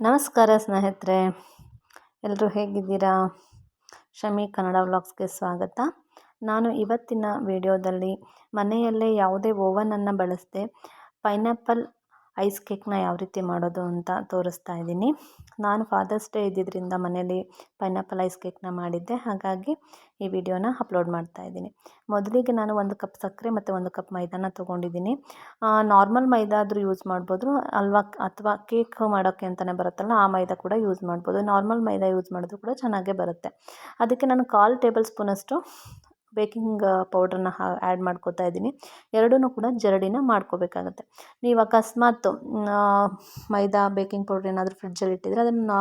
ನಮಸ್ಕಾರ ಸ್ನೇಹಿತರೆ ಎಲ್ಲರೂ ಹೇಗಿದ್ದೀರಾ? ಶಮಿ ಕನ್ನಡ ವ್ಲಾಗ್ಸ್ಗೆ ಸ್ವಾಗತ. ನಾನು ಇವತ್ತಿನ ವಿಡಿಯೋದಲ್ಲಿ ಮನೆಯಲ್ಲೇ ಯಾವುದೇ ಓವನನ್ನು ಬಳಸದೆ ಪೈನಾಪಲ್ ಐಸ್ ಕೇಕ್ನ ಯಾವ ರೀತಿ ಮಾಡೋದು ಅಂತ ತೋರಿಸ್ತಾ ಇದ್ದೀನಿ. ನಾನು ಫಾದರ್ಸ್ ಡೇ ಇದ್ದಿದ್ದರಿಂದ ಮನೇಲಿ ಪೈನಾಪಲ್ ಐಸ್ ಕೇಕ್ನ ಮಾಡಿದ್ದೆ. ಹಾಗಾಗಿ ಈ ವಿಡಿಯೋನ ಅಪ್ಲೋಡ್ ಮಾಡ್ತಾ ಇದ್ದೀನಿ. ಮೊದಲಿಗೆ ನಾನು ಒಂದು ಕಪ್ ಸಕ್ಕರೆ ಮತ್ತು ಒಂದು ಕಪ್ ಮೈದಾನ ತೊಗೊಂಡಿದ್ದೀನಿ. ನಾರ್ಮಲ್ ಮೈದಾ ಆದರೂ ಯೂಸ್ ಮಾಡ್ಬೋದು. ಅಲ್ವಾ, ಅಥವಾ ಕೇಕ್ ಮಾಡೋಕ್ಕೆ ಅಂತಲೇ ಬರುತ್ತಲ್ಲ, ಆ ಮೈದಾ ಕೂಡ ಯೂಸ್ ಮಾಡ್ಬೋದು. ನಾರ್ಮಲ್ ಮೈದಾ ಯೂಸ್ ಮಾಡಿದ್ರು ಕೂಡ ಚೆನ್ನಾಗೇ ಬರುತ್ತೆ. ಅದಕ್ಕೆ ನಾನು ಕಾಲು ಟೇಬಲ್ ಸ್ಪೂನಷ್ಟು ಬೇಕಿಂಗ್ ಪೌಡ್ರನ್ನ ಹಾ ಆ್ಯಡ್ ಮಾಡ್ಕೋತಾ ಇದ್ದೀನಿ. ಎರಡೂ ಕೂಡ ಜರಡಿನ ಮಾಡ್ಕೋಬೇಕಾಗತ್ತೆ. ನೀವು ಅಕಸ್ಮಾತ್ ಮೈದಾ ಬೇಕಿಂಗ್ ಪೌಡ್ರ್ ಏನಾದರೂ ಫ್ರಿಡ್ಜಲ್ಲಿ ಇಟ್ಟಿದ್ರೆ ಅದನ್ನು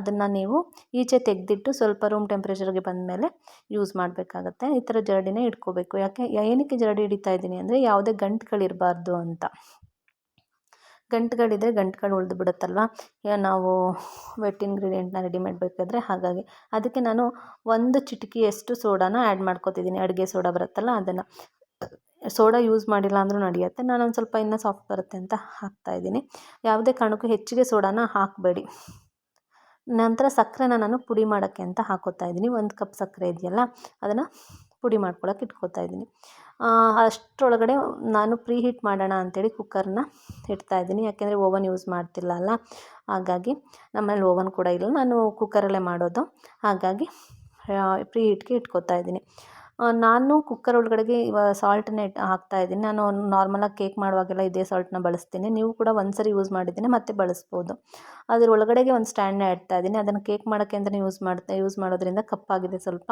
ಅದನ್ನು ನೀವು ಈಚೆ ತೆಗೆದಿಟ್ಟು ಸ್ವಲ್ಪ ರೂಮ್ ಟೆಂಪ್ರೇಚರ್ಗೆ ಬಂದಮೇಲೆ ಯೂಸ್ ಮಾಡಬೇಕಾಗತ್ತೆ. ಈ ಥರ ಜರಡಿನೇ ಇಟ್ಕೋಬೇಕು. ಯಾಕೆ, ಏನಕ್ಕೆ ಜರಡಿ ಹಿಡಿತಾ ಇದ್ದೀನಿ ಅಂದರೆ ಯಾವುದೇ ಗಂಟುಗಳಿರಬಾರ್ದು ಅಂತ. ಗಂಟುಗಳಿದ್ರೆ ಗಂಟುಗಳು ಉಳಿದು ಬಿಡುತ್ತಲ್ವ? ನಾವು ವೆಟ್ ಇಂಗ್ರೀಡಿಯೆಂಟ್ನ ರೆಡಿ ಮಾಡಬೇಕಾದ್ರೆ ಹಾಗಾಗಿ. ಅದಕ್ಕೆ ನಾನು ಒಂದು ಚಿಟಿಕೆಯಷ್ಟು ಸೋಡಾನ ಆ್ಯಡ್ ಮಾಡ್ಕೊತಿದ್ದೀನಿ. ಅಡುಗೆ ಸೋಡಾ ಬರುತ್ತಲ್ಲ ಅದನ್ನು. ಸೋಡಾ ಯೂಸ್ ಮಾಡಿಲ್ಲ ಅಂದರೂ ನಡೆಯುತ್ತೆ. ನಾನು ಒಂದು ಸ್ವಲ್ಪ ಇನ್ನೂ ಸಾಫ್ಟ್ ಬರುತ್ತೆ ಅಂತ ಹಾಕ್ತಾಯಿದ್ದೀನಿ ಯಾವುದೇ ಕಾರಣಕ್ಕೂ ಹೆಚ್ಚಿಗೆ ಸೋಡಾನ ಹಾಕಬೇಡಿ. ನಂತರ ಸಕ್ಕರೆನ ನಾನು ಪುಡಿ ಮಾಡೋಕ್ಕೆ ಅಂತ ಹಾಕೋತಾ ಇದ್ದೀನಿ. ಒಂದು ಕಪ್ ಸಕ್ಕರೆ ಇದೆಯಲ್ಲ, ಅದನ್ನು ಪುಡಿ ಮಾಡ್ಕೊಳಕ್ಕೆ ಇಟ್ಕೋತಾ ಇದ್ದೀನಿ. ಅಷ್ಟರೊಳಗಡೆ ನಾನು ಪ್ರೀ ಹೀಟ್ ಮಾಡೋಣ ಅಂಥೇಳಿ ಕುಕ್ಕರ್ನ ಇಡ್ತಾಯಿದ್ದೀನಿ ಯಾಕೆಂದರೆ ಓವನ್ ಯೂಸ್ ಮಾಡ್ತಿಲ್ಲ ಅಲ್ಲ. ಹಾಗಾಗಿ ನಮ್ಮಲ್ಲಿ ಓವನ್ ಕೂಡ ಇಲ್ಲ. ನಾನು ಕುಕ್ಕರಲ್ಲೇ ಮಾಡೋದು. ಹಾಗಾಗಿ ಪ್ರೀ ಹೀಟ್ಗೆ ಇಟ್ಕೋತಾ ಇದ್ದೀನಿ. ನಾನು ಕುಕ್ಕರ್ ಒಳಗಡೆಗೆ ಇವಾಗ ಸಾಲ್ಟನ್ನ ಹಾಕ್ತಾ ಹಾಕ್ತಾಯಿದ್ದೀನಿ ನಾನು ನಾರ್ಮಲಾಗಿ ಕೇಕ್ ಮಾಡುವಾಗೆಲ್ಲ ಇದೇ ಸಾಲ್ಟನ್ನ ಬಳಸ್ತೀನಿ. ನೀವು ಕೂಡ ಒಂದು ಸರಿ ಯೂಸ್ ಮಾಡಿದ್ದೀನಿ ಮತ್ತೆ ಬಳಸ್ಬೋದು. ಅದ್ರ ಒಳಗಡೆಗೆ ಒಂದು ಸ್ಟ್ಯಾಂಡ್ನ ಇಡ್ತಾ ಇದ್ದೀನಿ. ಅದನ್ನು ಕೇಕ್ ಮಾಡೋಕ್ಕೆ ಅಂತಲೇ ಯೂಸ್ ಮಾಡ್ತಾ ಯೂಸ್ ಮಾಡೋದ್ರಿಂದ ಕಪ್ಪಾಗಿದೆ ಸ್ವಲ್ಪ.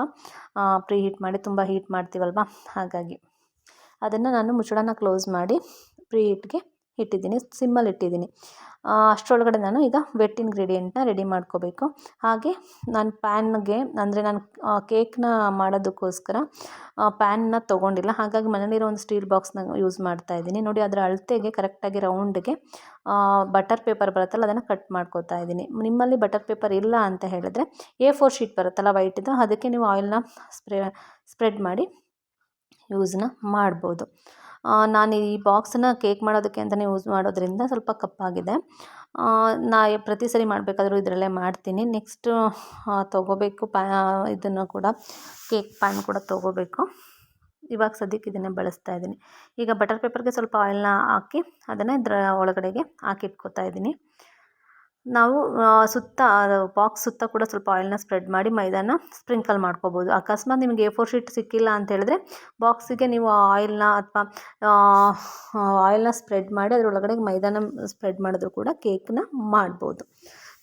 ಪ್ರೀ ಹೀಟ್ ಮಾಡಿ ತುಂಬ ಹೀಟ್ ಮಾಡ್ತೀವಲ್ವ? ಹಾಗಾಗಿ. ಅದನ್ನು ನಾನು ಮುಚ್ಚಳನ ಕ್ಲೋಸ್ ಮಾಡಿ ಪ್ರೀ ಹೀಟ್ಗೆ ಇಟ್ಟಿದ್ದೀನಿ, ಸಿಮ್ಮಲ್ಲಿ ಇಟ್ಟಿದ್ದೀನಿ. ಅಷ್ಟರೊಳಗಡೆ ನಾನು ಈಗ ವೆಟ್ ಇಂಗ್ರೀಡಿಯೆಂಟ್ನ ರೆಡಿ ಮಾಡ್ಕೋಬೇಕು. ಹಾಗೆ ನಾನು ಪ್ಯಾನ್ಗೆ ಅಂದರೆ ನಾನು ಕೇಕ್ನ ಮಾಡೋದಕ್ಕೋಸ್ಕರ ಪ್ಯಾನ್ನ ತೊಗೊಂಡಿಲ್ಲ. ಹಾಗಾಗಿ ಮನೇಲಿರೋ ಒಂದು ಸ್ಟೀಲ್ ಬಾಕ್ಸ್ನ ಯೂಸ್ ಮಾಡ್ತಾ ಇದ್ದೀನಿ. ನೋಡಿ, ಅದರ ಅಳತೆಗೆ ಕರೆಕ್ಟಾಗಿ ರೌಂಡ್ಗೆ ಬಟರ್ ಪೇಪರ್ ಬರುತ್ತಲ್ಲ, ಅದನ್ನು ಕಟ್ ಮಾಡ್ಕೋತಾ ಇದ್ದೀನಿ. ನಿಮ್ಮಲ್ಲಿ ಬಟರ್ ಪೇಪರ್ ಇಲ್ಲ ಅಂತ ಹೇಳಿದ್ರೆ ಎ ಫೋರ್ ಶೀಟ್ ಬರುತ್ತಲ್ಲ ವೈಟಿದು ಅದಕ್ಕೆ ನೀವು ಆಯಿಲ್ನ ಸ್ಪ್ರೇ ಸ್ಪ್ರೆಡ್ ಮಾಡಿ ಯೂಸ್ನ ಮಾಡ್ಬೋದು. ನಾನು ಈ ಬಾಕ್ಸನ್ನು ಕೇಕ್ ಮಾಡೋದಕ್ಕೆ ಅಂತಲೇ ಯೂಸ್ ಮಾಡೋದ್ರಿಂದ ಸ್ವಲ್ಪ ಕಪ್ಪಾಗಿದೆ. ನಾ ಪ್ರತಿ ಸರಿ ಮಾಡಬೇಕಾದ್ರೂ ಇದರಲ್ಲೇ ಮಾಡ್ತೀನಿ. ನೆಕ್ಸ್ಟು ತೊಗೋಬೇಕು ಪ್ಯಾ ಇದನ್ನು ಕೂಡ, ಕೇಕ್ ಪ್ಯಾನ್ ಕೂಡ ತೊಗೋಬೇಕು. ಇವಾಗ ಸದ್ಯಕ್ಕೆ ಇದನ್ನೇ ಬಳಸ್ತಾ ಇದ್ದೀನಿ. ಈಗ ಬಟರ್ ಪೇಪರ್ಗೆ ಸ್ವಲ್ಪ ಆಯಿಲ್ನ ಹಾಕಿ ಅದನ್ನು ಇದರ ಒಳಗಡೆಗೆ ಹಾಕಿಟ್ಕೋತಾ ಇದ್ದೀನಿ. ನಾವು ಸುತ್ತ ಬಾಕ್ಸ್ ಸುತ್ತ ಕೂಡ ಸ್ವಲ್ಪ ಆಯಿಲ್ನ ಸ್ಪ್ರೆಡ್ ಮಾಡಿ ಮೈದಾನ ಸ್ಪ್ರಿಂಕಲ್ ಮಾಡ್ಕೋಬೋದು. ಅಕಸ್ಮಾತ್ ನಿಮಗೆ ಎ ಫೋರ್ ಶೀಟ್ ಸಿಕ್ಕಿಲ್ಲ ಅಂತ ಹೇಳಿದ್ರೆ ಬಾಕ್ಸಿಗೆ ನೀವು ಆಯಿಲ್ನ ಅಥವಾ ಆಯಿಲ್ನ ಸ್ಪ್ರೆಡ್ ಮಾಡಿ ಅದರೊಳಗಡೆ ಮೈದಾನ ಸ್ಪ್ರೆಡ್ ಮಾಡಿದ್ರು ಕೂಡ ಕೇಕ್ನ ಮಾಡ್ಬೋದು.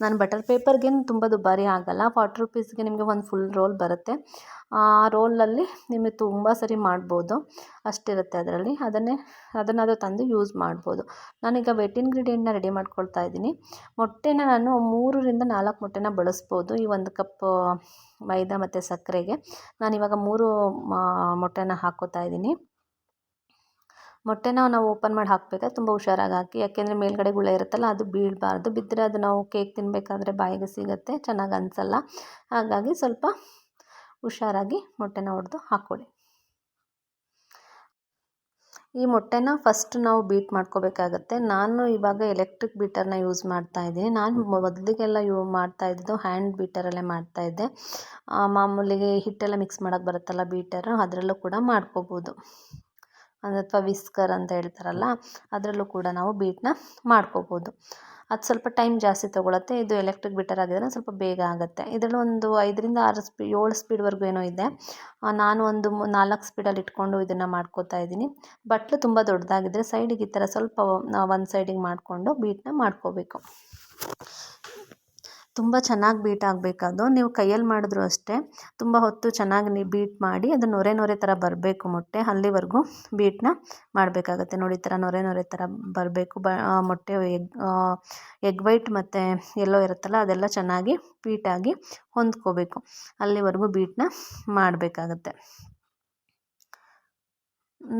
ನಾನು ಬಟರ್ ಪೇಪರ್ಗೇನು ತುಂಬ ದುಬಾರಿ ಆಗಲ್ಲ. ಫಾರ್ಟಿ ರುಪೀಸ್ಗೆ ನಿಮಗೆ ಒಂದು ಫುಲ್ ರೋಲ್ ಬರುತ್ತೆ. ಆ ರೋಲಲ್ಲಿ ನಿಮಗೆ ತುಂಬ ಸರಿ ಮಾಡ್ಬೋದು. ಅಷ್ಟಿರುತ್ತೆ ಅದರಲ್ಲಿ. ಅದನ್ನೇ ಅದನ್ನು ತಂದು ಯೂಸ್ ಮಾಡ್ಬೋದು. ನಾನೀಗ ವೆಟ್ ಇಂಗ್ರೀಡಿಯೆಂಟ್ನ ರೆಡಿ ಮಾಡ್ಕೊಳ್ತಾ ಇದ್ದೀನಿ. ಮೊಟ್ಟೆನ ನಾನು ಮೂರರಿಂದ ನಾಲ್ಕು ಮೊಟ್ಟೆನ ಬಳಸ್ಬೋದು ಈ ಒಂದು ಕಪ್ ಮೈದಾ ಮತ್ತು ಸಕ್ಕರೆಗೆ. ನಾನಿವಾಗ ಮೂರು ಮೊಟ್ಟೆನ ಹಾಕ್ಕೋತಾ ಇದ್ದೀನಿ. ಮೊಟ್ಟೆನ ನಾವು ಓಪನ್ ಮಾಡಿ ಹಾಕಬೇಕಾದ್ರೆ ತುಂಬ ಹುಷಾರಾಗಿ ಹಾಕಿ, ಯಾಕೆಂದರೆ ಮೇಲ್ಗಡೆ ಗುಳ್ಳೆ ಇರುತ್ತಲ್ಲ ಅದು ಬೀಳಬಾರ್ದು. ಬಿದ್ದರೆ ಅದು ನಾವು ಕೇಕ್ ತಿನ್ನಬೇಕಾದ್ರೆ ಬಾಯಿಗೆ ಸಿಗುತ್ತೆ, ಚೆನ್ನಾಗಿ ಅನಿಸಲ್ಲ. ಹಾಗಾಗಿ ಸ್ವಲ್ಪ ಹುಷಾರಾಗಿ ಮೊಟ್ಟೆನ ಹೊಡೆದು ಹಾಕ್ಕೊಳ್ಳಿ ಈ ಮೊಟ್ಟೆನ ಫಸ್ಟ್ ನಾವು ಬೀಟ್ ಮಾಡ್ಕೋಬೇಕಾಗತ್ತೆ. ನಾನು ಇವಾಗ ಎಲೆಕ್ಟ್ರಿಕ್ ಬೀಟರ್ನ ಯೂಸ್ ಮಾಡ್ತಾ ಇದ್ದೀನಿ. ನಾನು ಮೊದಲಿಗೆಲ್ಲ ಯೂ, ಮಾಡ್ತಾ ಇದ್ದಿದ್ದು ಹ್ಯಾಂಡ್ ಬೀಟರಲ್ಲೇ ಮಾಡ್ತಾಯಿದ್ದೆ ಮಾಮೂಲಿಗೆ ಹಿಟ್ಟೆಲ್ಲ ಮಿಕ್ಸ್ ಮಾಡೋಕ್ಕೆ ಬರುತ್ತಲ್ಲ ಬೀಟರ್ ಅದರಲ್ಲೂ ಕೂಡ ಮಾಡ್ಕೋಬೋದು. ಅಥವಾ ವಿಸ್ಕರ್ ಅಂತ ಹೇಳ್ತಾರಲ್ಲ, ಅದರಲ್ಲೂ ಕೂಡ ನಾವು ಬೀಟನ್ನ ಮಾಡ್ಕೋಬೋದು. ಅದು ಸ್ವಲ್ಪ ಟೈಮ್ ಜಾಸ್ತಿ ತೊಗೊಳತ್ತೆ. ಇದು ಎಲೆಕ್ಟ್ರಿಕ್ ಬಿಟರ್ ಆಗಿದ್ರೆ ಸ್ವಲ್ಪ ಬೇಗ ಆಗುತ್ತೆ. ಇದರಲ್ಲಿ ಒಂದು ಐದರಿಂದ ಆರು ಸ್ಪೀ ಏಳು ಸ್ಪೀಡ್ವರೆಗೂ ಏನೋ ಇದೆ. ನಾನು ಒಂದು ನಾಲ್ಕು ಸ್ಪೀಡಲ್ಲಿ ಇಟ್ಕೊಂಡು ಇದನ್ನು ಮಾಡ್ಕೋತಾ ಇದ್ದೀನಿ. ಬಟ್ಲು ತುಂಬ ದೊಡ್ಡದಾಗಿದ್ದರೆ ಸೈಡಿಗೆ ಈ ಥರ ಸ್ವಲ್ಪ ಒಂದು ಸೈಡಿಗೆ ಮಾಡಿಕೊಂಡು ಬೀಟನ್ನ ಮಾಡ್ಕೋಬೇಕು. ತುಂಬ ಚೆನ್ನಾಗಿ ಬೀಟ್ ಆಗಬೇಕದು ನೀವು ಕೈಯಲ್ಲಿ ಮಾಡಿದ್ರು ಅಷ್ಟೇ. ತುಂಬ ಹೊತ್ತು ಚೆನ್ನಾಗಿ ನೀವು ಬೀಟ್ ಮಾಡಿ ಅದು ನೊರೆ ನೊರೆ ಥರ ಬರಬೇಕು ಮೊಟ್ಟೆ. ಅಲ್ಲಿವರೆಗೂ ಬೀಟನ್ನ ಮಾಡಬೇಕಾಗತ್ತೆ. ನೋಡಿ ಈ ಥರ ನೊರೆ ನೊರೆ ಥರ ಬರಬೇಕು. ಬ ಮೊಟ್ಟೆ ಎಗ್ ಎಗ್ ವೈಟ್ ಮತ್ತು ಎಲ್ಲೋ ಇರುತ್ತಲ್ಲ, ಅದೆಲ್ಲ ಚೆನ್ನಾಗಿ ಬೀಟಾಗಿ ಹೊಂದ್ಕೋಬೇಕು. ಅಲ್ಲಿವರೆಗೂ ಬೀಟನ್ನ ಮಾಡಬೇಕಾಗತ್ತೆ.